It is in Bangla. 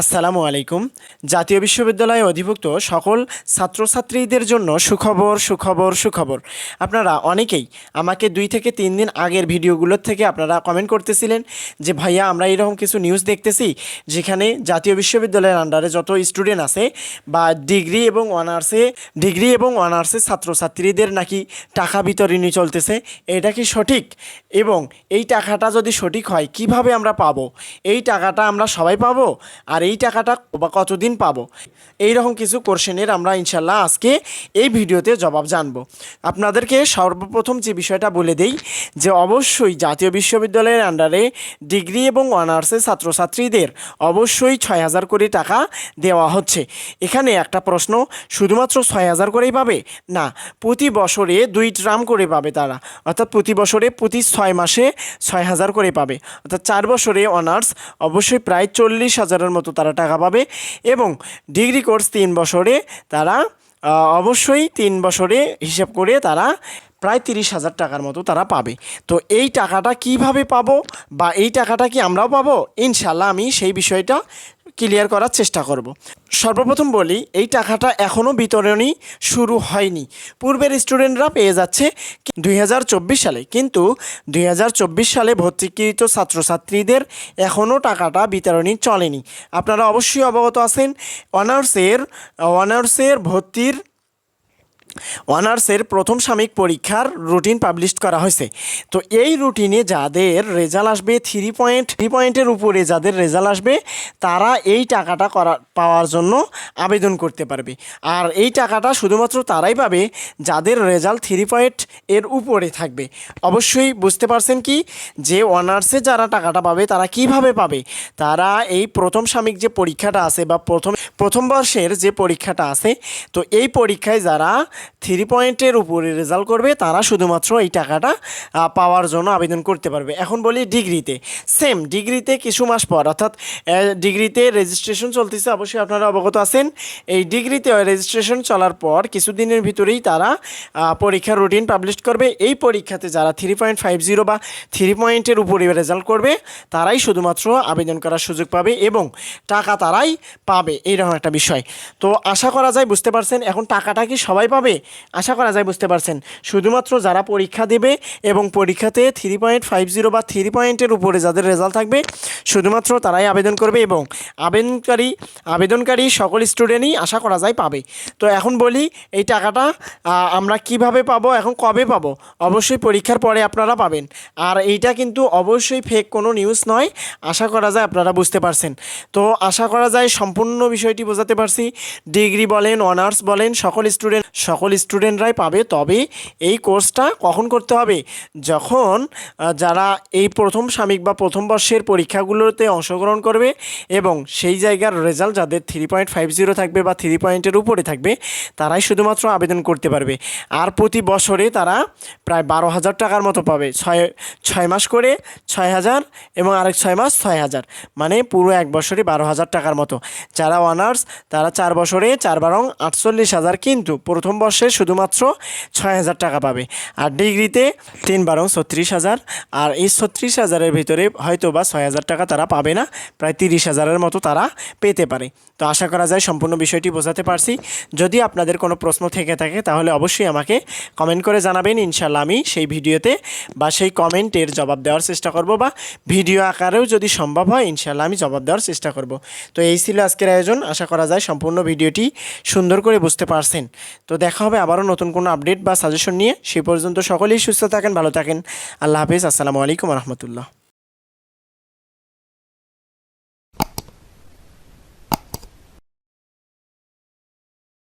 আসসালামু আলাইকুম। জাতীয় বিশ্ববিদ্যালয়ে অধিভুক্ত সকল ছাত্রছাত্রীদের জন্য সুখবর সুখবর সুখবর। আপনারা অনেকেই আমাকে দুই থেকে তিন দিন আগের ভিডিওগুলোর থেকে আপনারা কমেন্ট করতেছিলেন যে, ভাইয়া, আমরা এরকম কিছু নিউজ দেখতেছি যেখানে জাতীয় বিশ্ববিদ্যালয়ের আন্ডারে যত স্টুডেন্ট আছে বা ডিগ্রি এবং অনার্সে ডিগ্রি এবং অনার্সে ছাত্রছাত্রীদের নাকি টাকা বিতরণী চলতেছে, এটা কি সঠিক? এবং এই টাকাটা যদি সঠিক হয়, কীভাবে আমরা পাবো? এই টাকাটা আমরা সবাই পাবো? আর এই টাকাটা বা কতদিন পাবো? এই রকম কিছু কোশ্চেনের আমরা ইনশাল্লাহ আজকে এই ভিডিওতে জবাব জানব। আপনাদেরকে সর্বপ্রথম যে বিষয়টা বলে দেই, যে অবশ্যই জাতীয় বিশ্ববিদ্যালয়ের আন্ডারে ডিগ্রি এবং অনার্সের ছাত্রছাত্রীদের অবশ্যই ছয় হাজার কোটি টাকা দেওয়া হচ্ছে। এখানে একটা প্রশ্ন, শুধুমাত্র ছয় হাজার করেই পাবে? না, প্রতি বছরে দুই ট্রাম করে পাবে তারা। অর্থাৎ প্রতি বছরে প্রতি ছয় মাসে ছয় হাজার করে পাবে। অর্থাৎ চার বছরে অনার্স অবশ্যই প্রায় চল্লিশ হাজারের মতো তারা টাকা পাবে এবং ডিগ্রি কোর্স তিন বছরে তারা অবশ্যই তিন বছরে হিসাব করে তারা প্রায় তিরিশ হাজার টাকার মতো তারা পাবে। তো এই টাকাটা কীভাবে পাবো বা এই টাকাটা কি আমরাও পাবো? ইনশাল্লাহ আমি সেই বিষয়টা ক্লিয়ার করার চেষ্টা করব। সর্বপ্রথম বলি, এই টাকাটা এখনও বিতরণী শুরু হয়নি। পূর্বের স্টুডেন্টরা পেয়ে যাচ্ছে দুই হাজার চব্বিশ সালে। কিন্তু দুই হাজার চব্বিশ সালে ভর্তিকৃত ছাত্রছাত্রীদের এখনও টাকাটা বিতরণী চলেনি। আপনারা অবশ্যই অবগত আছেন, অনার্সের অনার্সের ভর্তির অনার্সের প্রথম সাময়িক পরীক্ষার রুটিন পাবলিশ করা হয়েছে। তো এই রুটিনে যাদের রেজাল্ট আসবে থ্রি পয়েন্ট থ্রি পয়েন্টের উপরে যাদের রেজাল্ট আসবে, তারা এই টাকাটা করা, পাওয়ার জন্য আবেদন করতে পারবে। আর এই টাকাটা শুধুমাত্র তারাই পাবে যাদের রেজাল্ট থ্রি পয়েন্ট এর উপরে থাকবে। অবশ্যই বুঝতে পারছেন কি? যে অনার্সে যারা টাকাটা পাবে, তারা কীভাবে পাবে? তারা এই প্রথম সাময়িক যে পরীক্ষাটা আছে বা প্রথম প্রথম বর্ষের যে পরীক্ষাটা আছে, তো এই পরীক্ষায় যারা থ্রি পয়েন্টের উপরে রেজাল্ট করবে, তারা শুধুমাত্র এই টাকাটা পাওয়ার জন্য আবেদন করতে পারবে। এখন বলি ডিগ্রিতে। সেম ডিগ্রিতে কিছু মাস পর, অর্থাৎ ডিগ্রিতে রেজিস্ট্রেশন চলতেছে, অবশ্যই আপনারা অবগত আছেন। এই ডিগ্রিতে রেজিস্ট্রেশন চলার পর কিছুদিনের ভিতরেই তারা পরীক্ষার রুটিন পাবলিশ করবে। এই পরীক্ষাতে যারা থ্রি পয়েন্ট ফাইভ জিরো বা থ্রি পয়েন্টের উপরে রেজাল্ট করবে, তারাই শুধুমাত্র আবেদন করার সুযোগ পাবে এবং টাকা তারাই পাবে। এইরকম একটা বিষয়। তো আশা করা যায়, বুঝতে পারছেন, এখন টাকাটা কি সবাই পাবে? আশা করা যায় বুঝতে পারছেন। শুধুমাত্র যারা পরীক্ষা দেবে এবং পরীক্ষাতে থ্রি পয়েন্ট ফাইভ জিরো বা থ্রি পয়েন্টের উপরে যাদের রেজাল্ট থাকবে, শুধুমাত্র তারাই আবেদন করবে এবং আবেদনকারী আবেদনকারী সকল স্টুডেন্টই আশা করা যায় পাবে। তো এখন বলি, এই টাকাটা আমরা কীভাবে পাবো, এখন কবে পাবো? অবশ্যই পরীক্ষার পরে আপনারা পাবেন। আর এইটা কিন্তু অবশ্যই ফেক কোনো নিউজ নয়। আশা করা যায় আপনারা বুঝতে পারছেন। তো আশা করা যায় সম্পূর্ণ বিষয়টি বোঝাতে পারছি। ডিগ্রি বলেন অনার্স বলেন, সকল স্টুডেন্ট সকল স্টুডেন্টরাই পাবে, তবে এই কোর্সটা কখন করতে হবে? যখন যারা এই প্রথম সাময়িক বা প্রথম বর্ষের পরীক্ষাগুলোতে অংশগ্রহণ করবে এবং সেই জায়গার রেজাল্ট যাদের থ্রি পয়েন্ট ফাইভ জিরো থাকবে বা থ্রি পয়েন্টের উপরে থাকবে, তারাই শুধুমাত্র আবেদন করতে পারবে। আর প্রতি বছরে তারা প্রায় বারো হাজার টাকার মতো পাবে। ছয় ছয় মাস করে ছয় হাজার এবং আরেক ছয় মাস ছয় হাজার। মানে পুরো এক বছরে বারো হাজার টাকার মতো। যারা অনার্স তারা চার বছরে চার বারং আটচল্লিশ হাজার কিন্তু প্রথম বর্ষে শুধুমাত্র ছয় হাজার টাকা পাবে। আর ডিগ্রিতে তিন বারং ছত্রিশ হাজার। আর এই ছত্রিশ হাজারের ভিতরে হয়তো বা ছয় হাজার টাকা তারা পাবে না। প্রায় তিরিশ হাজারের মতো তারা পেতে পারে। তো আশা করা যায় সম্পূর্ণ বিষয়টি বোঝাতে পারছি। যদি আপনাদের কোনো প্রশ্ন থেকে থাকে, তাহলে অবশ্যই আমাকে কমেন্ট করে জানাবেন। ইনশাল্লাহ আমি সেই ভিডিওতে বা সেই কমেন্টের জবাব দেওয়ার চেষ্টা করব বা ভিডিও আকারেও যদি সম্ভব হয় ইনশাল্লাহ আমি জবাব দেওয়ার চেষ্টা করব। তো এই ছিল আজকের আয়োজন। আশা করা যায় সম্পূর্ণ ভিডিওটি সুন্দর করে বুঝতে পারছেন। তো দেখা হবে আবারও নতুন কোনো আপডেট বা সাজেশন নিয়ে। সেই পর্যন্ত সকলেই সুস্থ থাকেন, ভালো থাকেন। আল্লাহ হাফিজ। আসসালামু আলাইকুম রহমতুল্লাহ।